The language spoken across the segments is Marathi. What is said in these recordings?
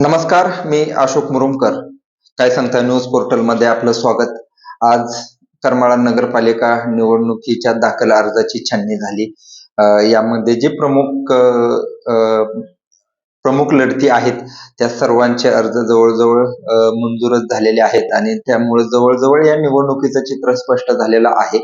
नमस्कार मी अशोक मुरुमकर. काय सांगता न्यूज पोर्टलमध्ये आपलं स्वागत. आज करमाळा नगरपालिका निवडणुकीच्या दाखल अर्जाची छाननी झाली. यामध्ये जे प्रमुख प्रमुख लढती आहेत. त्या सर्वांचे अर्ज जवळजवळ मंजूरच झालेले आहेत आणि त्यामुळे जवळजवळ या निवडणुकीचं चित्र स्पष्ट झालेलं आहे.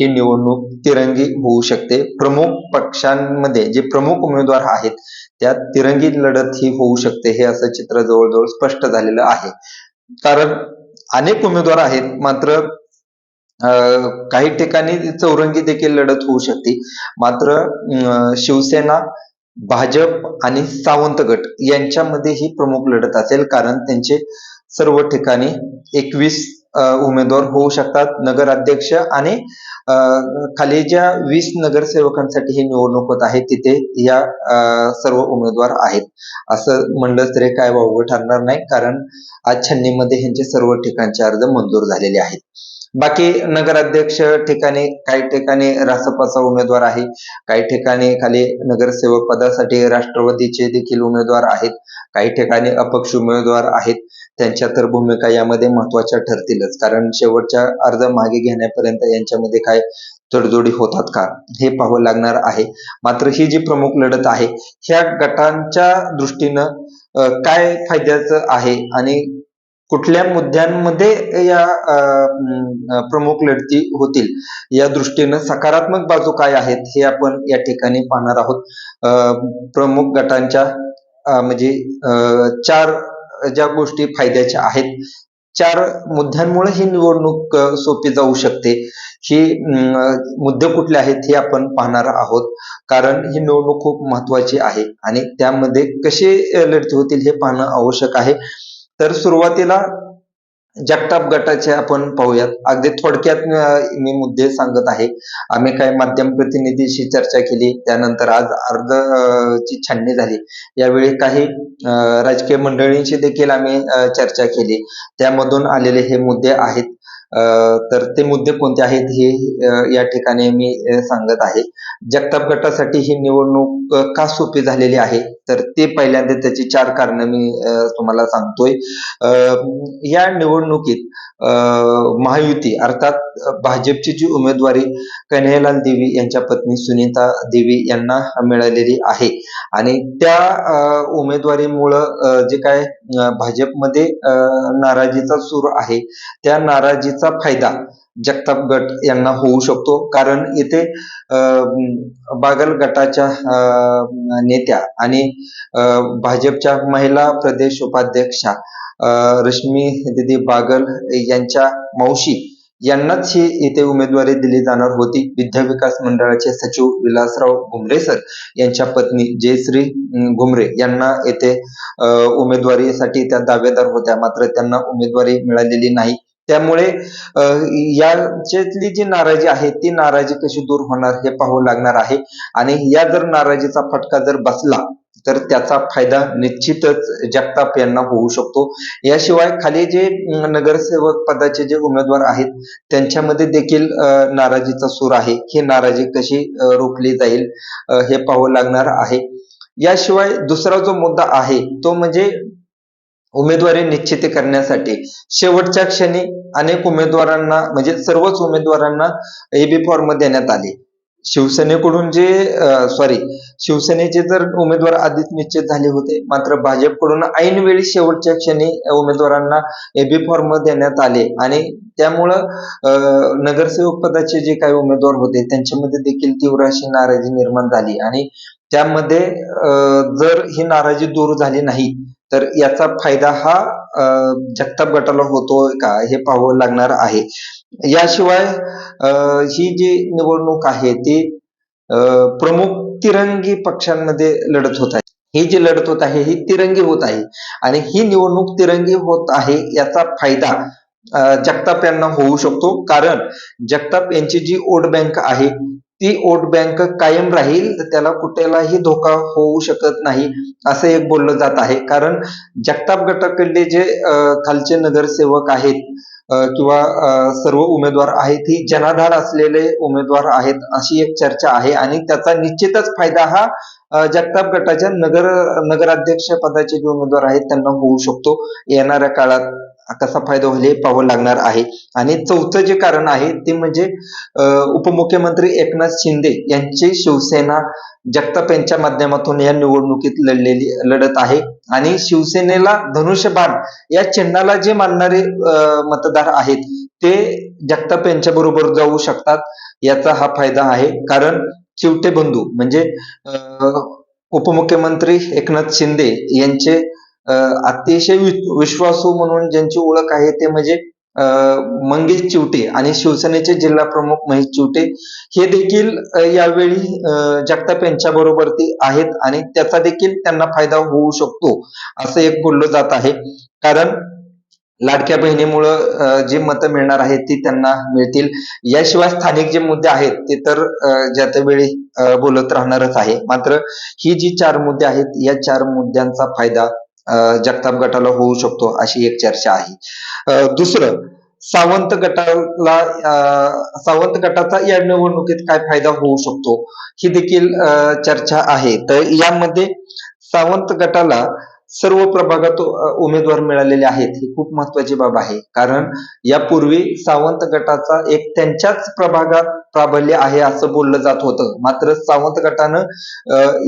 ही निवडणूक तिरंगी होऊ शकते. प्रमुख पक्षांमध्ये जे प्रमुख उमेदवार आहेत त्यात तिरंगी लढत ही होऊ शकते हे असं चित्र जवळजवळ स्पष्ट झालेलं आहे. कारण अनेक उमेदवार आहेत मात्र अं, काही ठिकाणी चौरंगी देखील लढत होऊ शकते. मात्र शिवसेना भाजप आणि सावंत गट यांच्यामध्ये ही प्रमुख लढत असेल कारण त्यांचे सर्व ठिकाणी एकवीस उमेदवार होऊ शकतात नगराध्यक्ष आणि खाली ज्या वीस नगरसेवकांसाठी ही निवडणूक होत आहे तिथे या सर्व उमेदवार आहेत. असं म्हणलं तरी काय वावगं ठरणार नाही कारण आज छन्नीमध्ये ह्यांचे सर्व ठिकाणचे अर्ज मंजूर झालेले आहेत. बाकी नगराध्यक्ष ठिकाणी काही ठिकाणी रासपाचा उमेदवार आहे काही ठिकाणी खाली नगरसेवक पदासाठी राष्ट्रवादीचे देखील उमेदवार आहेत काही ठिकाणी अपक्ष उमेदवार आहेत. त्यांच्या तर भूमिका यामध्ये महत्त्वाच्या ठरतीलच. कारण शेवटच्या अर्ज मागे घेण्यापर्यंत यांच्यामध्ये काय तडजोडी होतात का? हे पाहावं लागणार आहे. मात्र ही जी प्रमुख लढत आहे ह्या गटांच्या दृष्टीनं काय फायद्याचं आहे? आणि कुठल्या मुद्द्यांमध्ये या प्रमुख लढती होतील? या दृष्टीनं सकारात्मक बाजू काय आहेत? हे आपण या ठिकाणी पाहणार आहोत. प्रमुख गटांच्या म्हणजे चार ज्या गोष्टी फायद्याच्या आहेत चार मुद्द्यांमुळे ही निवडणूक सोपी जाऊ शकते. ही मुद्दे कुठले आहेत हे आपण पाहणार आहोत. कारण ही निवडणूक खूप महत्वाची आहे आणि त्यामध्ये कसे लढती होतील हे पाहणं आवश्यक आहे. तर सुरुवातीला जगताप गटाचे आपण पाहूयात. अगदी थोडक्यात मी मुद्दे सांगत आहे. आम्ही काही माध्यम प्रतिनिधीशी चर्चा केली त्यानंतर आज अर्ज ची छाननी झाली. यावेळी काही राजकीय मंडळींशी देखील आम्ही चर्चा केली. त्यामधून आलेले हे मुद्दे आहेत. तर ते मुद्दे कोणते आहेत हे या ठिकाणी मी सांगत आहे. जगताप गटासाठी ही निवडणूक का सोपी झालेली आहे? तर ते पहिल्यांदा त्याची चार कारणं मी तुम्हाला सांगतोय. या निवडणुकीत महायुती अर्थात भाजपची जी उमेदवारी कन्हैयालाल देवी यांच्या पत्नी सुनीता देवी यांना मिळालेली आहे. आणि त्या उमेदवारीमुळं जे काय भाजपमध्ये नाराजीचा सूर आहे त्या नाराजीचा फायदा जगताप गट यांना होऊ शकतो. कारण इथे बागल गटाच्या नेत्या आणि भाजपच्या महिला प्रदेश उपाध्यक्षा रश्मी दिदी बागल यांच्या मावशी यांनाच ही इथे उमेदवारी दिली जाणार होती. विद्या विकास मंडळाचे सचिव विलासराव घुमरे सर यांच्या पत्नी जयश्री घुमरे यांना येथे उमेदवारीसाठी त्या दावेदार होत्या. मात्र त्यांना उमेदवारी मिळालेली नाही. त्यामुळे याच्यातली जी नाराजी आहे ती नाराजी कशी दूर होणार हे पाहावं लागणार आहे. आणि या जर नाराजीचा फटका जर बसला तर त्याचा फायदा निश्चितच जगताप यांना होऊ शकतो. याशिवाय खाली जे नगरसेवक पदाचे जे उमेदवार आहेत त्यांच्यामध्ये देखील नाराजीचा सूर आहे. ही नाराजी कशी रोखली जाईल हे पाहावं लागणार आहे. याशिवाय दुसरा जो मुद्दा आहे तो म्हणजे उमेदवारी निश्चिती करण्यासाठी शेवटच्या क्षणी अनेक उमेदवारांना म्हणजे सर्वच उमेदवारांना एबी फॉर्म देण्यात आले. शिवसेनेकडून जे सॉरी शिवसेनेचे जर उमेदवार आधीच निश्चित झाले होते मात्र भाजपकडून ऐनवेळी शेवटच्या क्षणी उमेदवारांना एबी फॉर्म देण्यात आले. आणि त्यामुळं नगरसेवक पदाचे जे काही उमेदवार होते त्यांच्यामध्ये देखील तीव्र अशी नाराजी निर्माण झाली. आणि त्यामध्ये जर ही नाराजी दूर झाली नाही तर याचा फायदा हा जगताप गटाला होतोय का हे पाहावं लागणार आहे. याशिवाय अं, ही जी निवडणूक आहे ती अं, प्रमुख तिरंगी पक्षांमध्ये लढत होत आहे. ही जी लढत होत आहे ही तिरंगी होत आहे आणि ही निवडणूक तिरंगी होत आहे याचा फायदा जगताप यांना होऊ शकतो. कारण जगताप यांची जी वोट बँक आहे ती वोट बँक कायम राहील त्याला कुठेलाही धोका होऊ शकत नाही असं एक बोललं जात आहे. कारण जगताप गटाकडले जे खालचे नगरसेवक आहेत किंवा सर्व उमेदवार आहेत ही जनाधार असलेले उमेदवार आहेत अशी एक चर्चा आहे. आणि त्याचा निश्चितच फायदा हा जगताप गटाच्या नगर नगराध्यक्ष पदाचे जे उमेदवार आहेत त्यांना होऊ शकतो. येणाऱ्या काळात कसा फायदा होईल हे पाहावं लागणार आहे. आणि चौथं जे कारण आहे ते म्हणजे उपमुख्यमंत्री एकनाथ शिंदे यांची शिवसेना जगताप यांच्या माध्यमातून या निवडणुकीत लढलेली लढत आहे. आणि शिवसेनेला धनुष्यबाण या चिन्हाला जे मानणारे मतदार आहेत ते जगताप यांच्या बरोबर जाऊ शकतात याचा हा फायदा आहे. कारण चिवटे बंधू म्हणजे उपमुख्यमंत्री एकनाथ शिंदे यांचे अतिशय विश्वासू म्हणून ज्यांची ओळख आहे ते म्हणजे मंगेश चिवटे आणि शिवसेनेचे जिल्हा प्रमुख महेश चिवटे. हे देखील यावेळी जगताप यांच्या बरोबर ते आहेत आणि त्याचा देखील त्यांना फायदा होऊ शकतो असं एक बोललं जात आहे. कारण लाडक्या बहिणीमुळं जी मतं मिळणार आहेत ती त्यांना मिळतील. याशिवाय स्थानिक जे मुद्दे आहेत ते तर अ, ज्या वेळी बोलत राहणारच आहे. मात्र ही जी चार मुद्दे आहेत या चार मुद्द्यांचा फायदा जगताप गटाला होऊ शकतो अशी एक चर्चा आहे. दुसरं सावंत गटाला सावंत गटाचा या निवडणुकीत काय फायदा होऊ शकतो? ही देखील चर्चा आहे. तर यामध्ये सावंत गटाला सर्व प्रभागात उमेदवार मिळालेले आहेत. ही खूप महत्वाची बाब आहे. कारण यापूर्वी सावंत गटाचा एक त्यांच्याच प्रभागात प्राबल्य आहे असं बोललं जात होतं. मात्र सावंत गटानं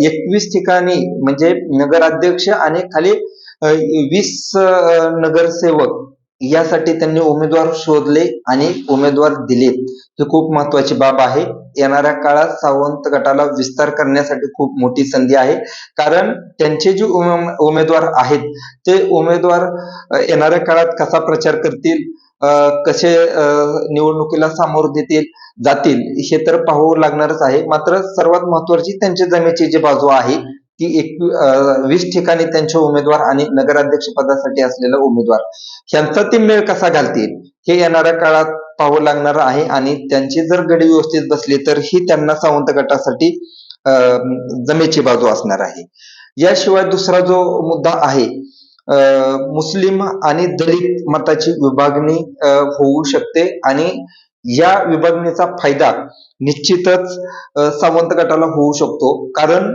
एकवीस ठिकाणी म्हणजे नगराध्यक्ष आणि खाली वीस नगरसेवक यासाठी त्यांनी उमेदवार शोधले आणि उमेदवार दिलेत. ही खूप महत्वाची बाब आहे. येणाऱ्या काळात सावंत गटाला विस्तार करण्यासाठी खूप मोठी संधी आहे. कारण त्यांचे जे उमे- उमेदवार आहेत ते उमेदवार येणाऱ्या काळात कसा प्रचार करतील कसे निवडणुकीला सामोर देतील जातील हे तर पाहू लागणारच आहे. मात्र सर्वात महत्वाची त्यांच्या जमेची जी बाजू आहे ती एक वीस ठिकाणी त्यांचे उमेदवार आणि नगराध्यक्ष पदासाठी असलेला उमेदवार. ह्यांचा ते मेळ कसा घालतील हे येणाऱ्या काळात पाहावं लागणार आहे आणि त्यांची जर गडी व्यवस्थित बसली तर ही त्यांना सावंत गटासाठी जमेची बाजू असणार आहे. याशिवाय दुसरा जो मुद्दा आहे मुस्लिम आणि दलित मताची विभागणी होऊ शकते आणि या विभागणीचा फायदा निश्चितच सावंत गटाला होऊ शकतो. कारण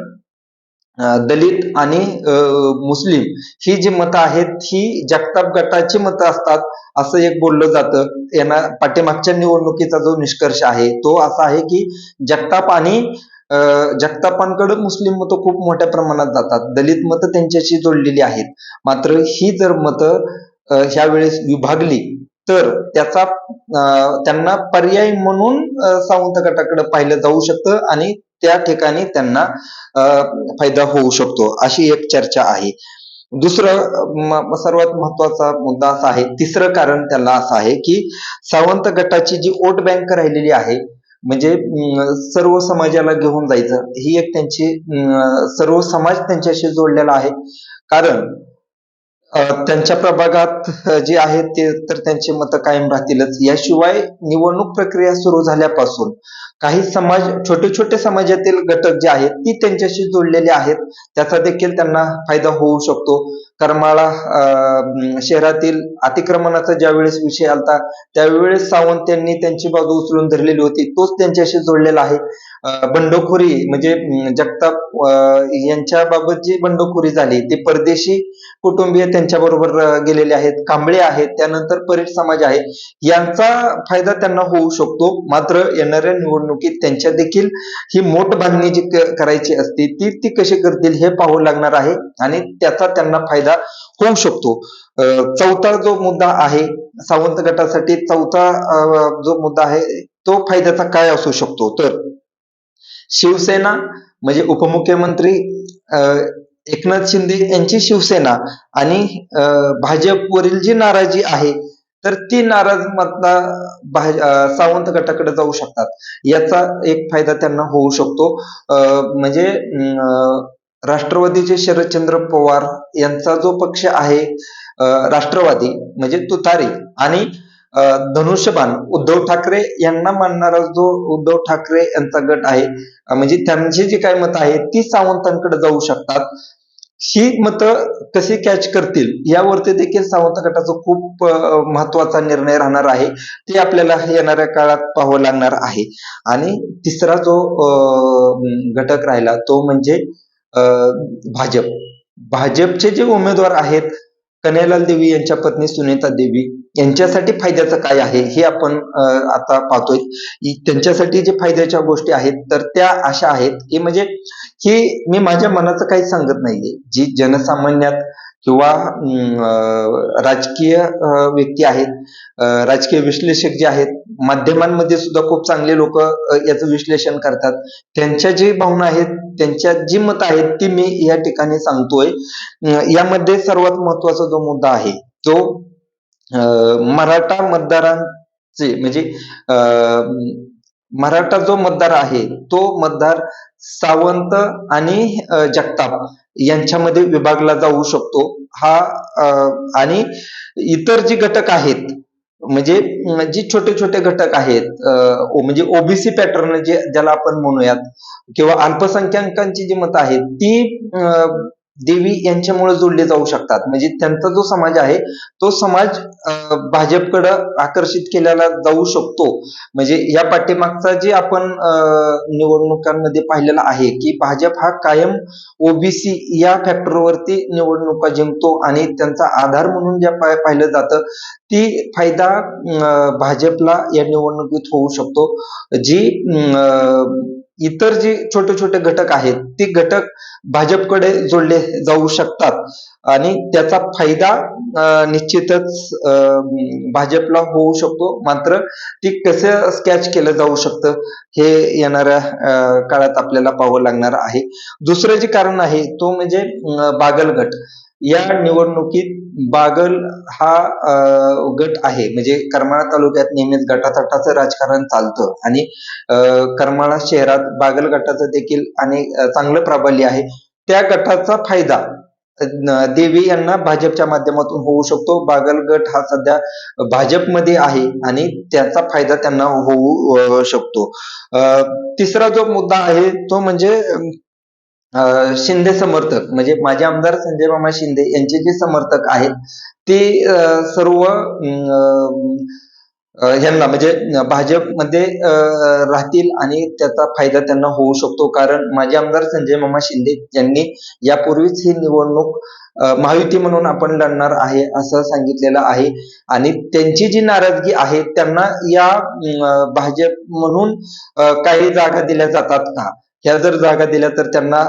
दलित आणि मुस्लिम ही जी मतं आहेत ही जगताप गटाची मतं असतात असं एक बोललं जातं. यांना पाठीमागच्या निवडणुकीचा जो निष्कर्ष आहे तो असा आहे की जगताप आणि अ, जगतापांकडे मुस्लिम मतं खूप मोठ्या प्रमाणात जातात. दलित मतं त्यांच्याशी जोडलेली आहेत. मात्र ही जर मतं ह्या वेळेस विभागली तर त्याचा त्यांना पर्याय म्हणून सावंत गटाकडे पाहिलं जाऊ शकतं आणि त्या ठिकाणी त्यांना फायदा होऊ शकतो अशी एक चर्चा आहे. दुसरं सर्वात महत्त्वाचा मुद्दा असा आहे तिसरं कारण त्याला असं आहे की सावंत गटाची जी वोट बँक राहिलेली आहे म्हणजे अं, सर्व समाजाला घेऊन जायचं ही एक त्यांची अं, सर्व समाज त्यांच्याशी जोडलेला आहे. कारण त्यांच्या प्रभागात जे आहे ते तर त्यांचे मतं कायम राहतीलच. याशिवाय निवडणूक प्रक्रिया सुरू झाल्यापासून काही समाज छोटे छोटे समाजातील घटक जे आहेत ती त्यांच्याशी जोडलेले आहेत. त्याचा देखील त्यांना फायदा होऊ शकतो. करमाळा शहरातील अतिक्रमणाचा ज्यावेळेस विषय आलता त्यावेळेस सावंत यांनी त्यांची बाजू उचलून धरलेली होती. तोच त्यांच्याशी जोडलेला आहे. बंडखोरी म्हणजे जगताप यांच्या बाबत जी बंडखोरी झाली ते परदेशी कुटुंबीय त्यांच्या बरोबर गेलेले आहेत. कांबळे आहेत त्यानंतर परीट समाज आहे. यांचा फायदा त्यांना होऊ शकतो. मात्र येणाऱ्या निवडणुकीत त्यांच्या देखील ही मोठ बांधणी जी करायची असते ती ती कशी करतील हे पाहू लागणार आहे आणि त्याचा त्यांना फायदा होऊ शकतो. अं, चौथा जो मुद्दा आहे सावंत गटासाठी चौथा जो मुद्दा आहे तो फायद्याचा काय असू शकतो? तर शिवसेना म्हणजे उपमुख्यमंत्री अं, एकनाथ शिंदे यांची शिवसेना आणि अं, भाजपवरील जी नाराजी आहे तर ती नाराज मतदार सावंत गटाकडे जाऊ शकतात. याचा एक फायदा त्यांना होऊ शकतो. अं, म्हणजे अं, राष्ट्रवादीचे शरदचंद्र पवार यांचा जो पक्ष आहे राष्ट्रवादी म्हणजे तुतारी आणि धनुष्यबान धनुष्यबाण उद्धव ठाकरे यांना मानणारा जो उद्धव ठाकरे यांचा गट आहे म्हणजे त्यांची जी काय मत आहे ती सावंतांकडे जाऊ शकतात. ही मतं कशी कॅच करतील यावरती देखील सावंत गटाचा खूप महत्त्वाचा निर्णय राहणार आहे. ते आपल्याला येणाऱ्या काळात पाहावं लागणार आहे. आणि तिसरा जो घटक राहिला तो म्हणजे भाजप. भाजपचे जे उमेदवार आहेत कन्हैयालाल देवी यांच्या पत्नी सुनीता देवी यांच्यासाठी फायद्याचं काय आहे हे आपण आता पाहतोय. त्यांच्यासाठी जे फायद्याच्या गोष्टी आहेत तर त्या अशा आहेत की म्हणजे हे मी माझ्या मनाचं काही सांगत नाहीये. जी जनसामान्यात किंवा अं, राजकीय व्यक्ती आहेत राजकीय विश्लेषक जे आहेत माध्यमांमध्ये सुद्धा खूप चांगले लोक याचं विश्लेषण करतात. त्यांच्या जी भावना आहेत त्यांच्या जी मत आहेत ती मी या ठिकाणी सांगतोय. यामध्ये सर्वात महत्त्वाचा जो मुद्दा आहे तो अं, मराठा मतदारांचे म्हणजे अं, मराठा जो मतदार आहे तो मतदार सावंत आणि जगताप यांच्यामध्ये विभागला जाऊ शकतो. हा आणि इतर जी घटक आहेत म्हणजे जे जी छोटे छोटे घटक आहेत म्हणजे ओबीसी पॅटर्न जे ज्याला आपण म्हणूयात किंवा अल्पसंख्याकांची जी मतं आहेत ती देवी यांच्यामुळे जोडले जाऊ शकतात. म्हणजे त्यांचा जो समाज आहे तो समाज अं, भाजपकडं आकर्षित केलेला जाऊ शकतो. म्हणजे या पाठीमागचा जे आपण निवडणुकांमध्ये पाहिलेला आहे की भाजप हा कायम ओबीसी या फॅक्टरवरती निवडणुका जिंकतो आणि त्यांचा आधार म्हणून जे पाहिलं जातं ती फायदा भाजपला या निवडणुकीत होऊ शकतो. जी इतर जे छोटे छोटे घटक आहेत ते घटक भाजपकडे जोडले जाऊ शकतात. आणि त्याचा फायदा निश्चितच अं, भाजपला होऊ शकतो. मात्र ती कसं स्कॅच केलं जाऊ शकतं हे येणाऱ्या काळात आपल्याला पाहावं लागणार आहे. दुसरं जे कारण आहे तो म्हणजे बागलगट. या निवडणुकीत बागल हा गट आहे. म्हणजे करमाळा तालुक्यात नेहमीच गटातटाचं राजकारण चालतं. आणि करमाळा शहरात बागल गटाचं देखील आणि चांगलं प्राबल्य आहे. त्या गटाचा फायदा देवी यांना भाजपच्या माध्यमातून होऊ शकतो. बागल गट हा सध्या भाजपमध्ये आहे आणि त्याचा फायदा त्यांना होऊ शकतो. तिसरा जो मुद्दा आहे तो म्हणजे शिंदे समर्थक म्हणजे माझे आमदार संजय मामा शिंदे यांचे जे समर्थक आहेत ते सर्व अं, म्हणजे भाजपमध्ये राहतील आणि त्याचा फायदा त्यांना होऊ शकतो. कारण माझे आमदार संजय मामा शिंदे यांनी यापूर्वीच ही निवडणूक महायुती म्हणून आपण लढणार आहे असं सांगितलेलं आहे. आणि त्यांची जी नाराजगी आहे त्यांना या भाजप म्हणून काही जागा दिल्या जातात का? ह्या जर जागा दिल्या तर त्यांना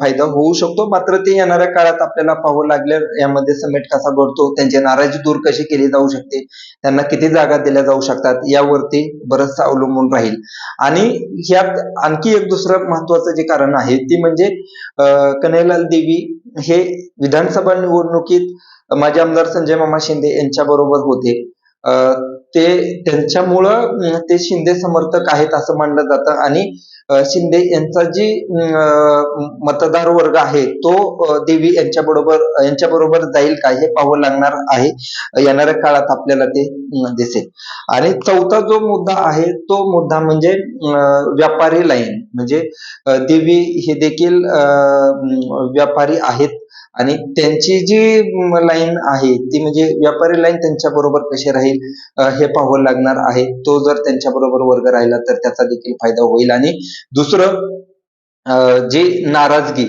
फायदा होऊ शकतो. मात्र ते येणाऱ्या काळात आपल्याला पाहावं लागलं. यामध्ये समेट कसा घडतो त्यांची नाराजी दूर कशी केली जाऊ शकते त्यांना किती जागा दिल्या जाऊ शकतात यावरती बरंचसं अवलंबून राहील. आणि ह्यात आणखी एक दुसरं महत्वाचं जे कारण आहे ती म्हणजे अं, देवी हे विधानसभा निवडणुकीत माजी आमदार संजय मामा शिंदे यांच्या बरोबर होते ते त्यांच्यामुळं ते शिंदे समर्थक आहेत असं मानलं जातं. आणि शिंदे यांचा जी मतदार वर्ग आहे तो देवी यांच्या बरोबर यांच्या बरोबर जाईल का हे पाहावं लागणार आहे. येणाऱ्या काळात आपल्याला ते दिसेल. आणि चौथा जो मुद्दा आहे तो मुद्दा म्हणजे अं, व्यापारी लाईन. म्हणजे देवी हे देखील अं, व्यापारी आहेत आणि त्यांची जी लाईन आहे ती म्हणजे व्यापारी लाईन त्यांच्या बरोबर कशी राहील हे पाहावं लागणार आहे. तो जर त्यांच्या बरोबर वर्ग राहिला तर त्याचा देखील फायदा होईल. आणि दुसरं अं, जी नाराजगी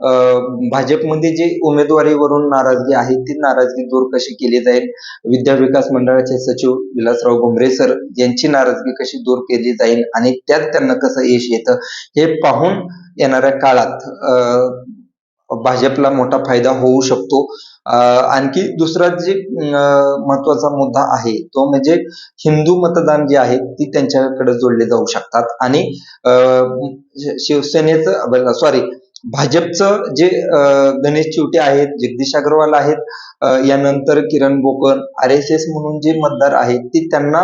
अं, भाजपमध्ये जी उमेदवारीवरून नाराजगी आहे ती नाराजगी दूर कशी केली जाईल? विद्या विकास मंडळाचे सचिव विलासराव घुमरे सर यांची नाराजगी कशी दूर केली जाईल? आणि त्यात त्यांना कसं यश येतं? हे पाहून येणाऱ्या काळात अं, भाजपला मोठा फायदा होऊ शकतो. आणखी दुसरा जे महत्त्वाचा मुद्दा आहे तो म्हणजे हिंदू मतदान जे आहे ती त्यांच्याकडे जोडले जाऊ शकतात. आणि शिवसेनेचं सॉरी भाजपचं जे गणेश चिवटे आहेत जगदीश अग्रवाल आहेत यानंतर Kiran Bokan R S S म्हणून जे मतदार आहेत ती त्यांना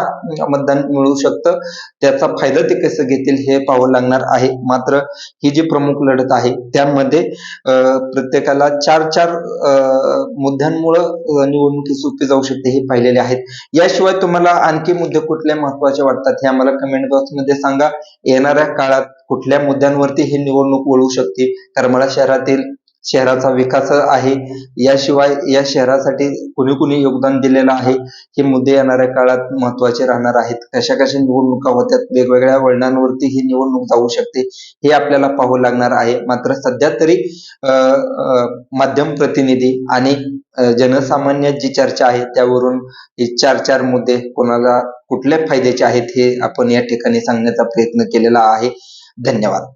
मतदान मिळू शकतं. त्याचा फायदा ते कसं घेतील हे पाहावं लागणार आहे. मात्र ही जी प्रमुख लढत आहे त्यामध्ये प्रत्येकाला चार चार मुद्द्यांमुळं निवडणुकी सोपी जाऊ शकते हे पाहिलेले आहेत. याशिवाय तुम्हाला आणखी मुद्दे कुठले महत्त्वाचे वाटतात हे आम्हाला कमेंट बॉक्समध्ये सांगा. येणाऱ्या काळात कुठल्या मुद्द्यांवरती ही निवडणूक वळू शकते? करमाळा शहरातील शहराचा विकास आहे. याशिवाय या शहरासाठी कुणी कुणी योगदान दिलेलं आहे? हे मुद्दे येणाऱ्या काळात महत्त्वाचे राहणार आहेत. कशा कशा निवडणुका होत्यात? वेगवेगळ्या वळणांवरती ही निवडणूक जाऊ शकते. हे आपल्याला पाहावं लागणार आहे. मात्र सध्या तरी माध्यम प्रतिनिधी आणि जनसामान्य जनसामान्यात जी चर्चा आहे त्यावरून हे चार चार मुद्दे कोणाला कुठल्या फायद्याचे आहेत हे आपण या ठिकाणी सांगण्याचा प्रयत्न केलेला आहे. धन्यवाद.